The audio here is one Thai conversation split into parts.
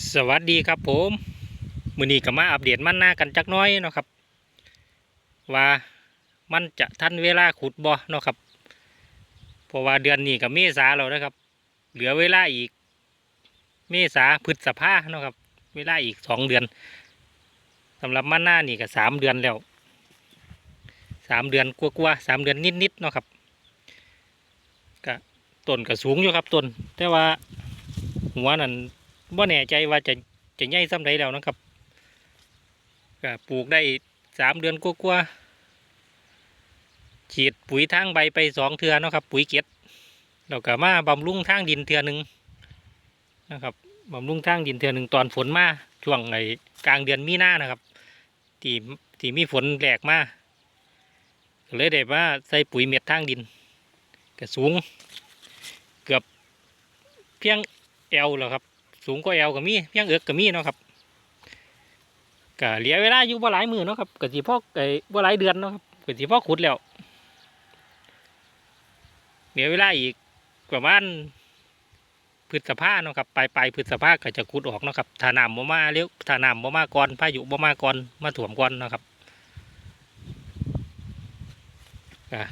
สวัสดีครับผมมือนี้ก็มาอัปเดตมันหน้ากันจักน้อยเนาะครับ ว่ามันจะทันเวลาขุดบ่เนาะครับเพราะว่าเดือนนี้กับเมษาแล้วนะครับ เหลือเวลาอีก เมษาพฤษภาเนาะครับ เวลาอีกสองเดือนสำหรับมันหน้านี่ก็สามเดือนแล้วสามเดือนกว่าๆสามเดือนนิดๆเนาะครับก็ต้นก็สูงอยู่ครับต้นแต่ว่าหัวนั่น บ่แน่ใจว่าจะจะใหญ่ซ้ำใดแล้วนะครับก็ปลูกได้สามเดือนกว่าๆฉีดปุ๋ยทางใบไปสองเทือนะครับ ปุ๋ยเก็ดแล้วก็มาบำรุงทางดินเทือหนึ่งนะครับบำรุงทางดินเทือหนึ่งตอนฝนมาช่วงไอ้กลางเดือนมีนานะครับที่ที่มีฝนแหลกมากเลยได้ว่าใส่ปุ๋ยเม็ดทางดินก็สูง เกือบเพียงเอวแล้วครับ สูงกว่าเอวก็มีเพียงเอือกก็มีเนาะครับก็เหลือเวลาอยู่บ่หลายมือเนาะครับก็สิพอไอ้บ่หลายเดือนเนาะครับก็สิพ่อขุดแล้วเหลือเวลาอีกประมาณพฤษภาเนาะครับปลายปลายพฤษภาก็จะขุดออกเนาะครับถาน้ำบ่มาเร็วถาน้ำบ่มาก่อนพายุบ่มาก่อนมาถ่วมก่อนเนาะครับก็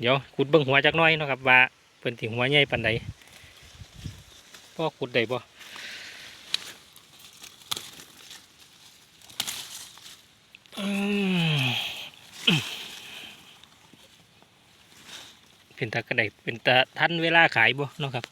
เดี๋ยวขุดเบิ่งหัวจักน้อยเนาะครับว่าเพิ่นสิหัวใหญ่ปานใด พ่อขุดได้บ่เป็นตากระไดเป็นตาทันเวลาขายบ่เนาะครับ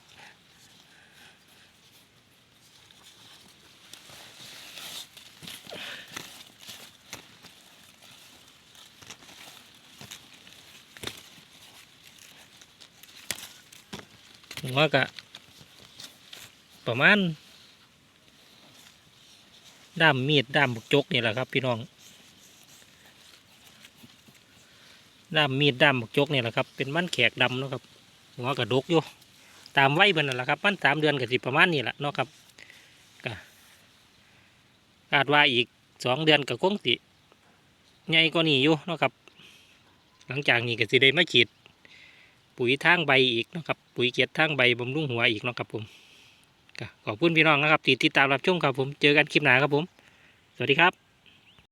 ผมว่าก็ ประมาณด้ามมีดด้ามบุกจกนี่แหละครับ พี่น้องด้ามมีดด้ามบุกจกนี่แหละครับ เป็นมันแขกดำเนาะครับหัวกระดกอยู่ตามไว้เบิ่นนั่นแหละครับมันสามเดือนกับสิประมาณนี้แหละเนาะครับก็คาดว่าอีกสองเดือนกับคงสิใหญ่กว่านี้อยู่เนาะครับ หลังจากนี้ก็สิได้มาฉีด ปุ๋ยทางใบอีกเนาะครับปุ๋ยเกล็ดทางใบบำรุงหัวอีกเนาะครับผม ขอบคุณพี่น้องนะครับที่ติดตามรับชมครับผมเจอกันคลิปหน้าครับผม สวัสดีครับ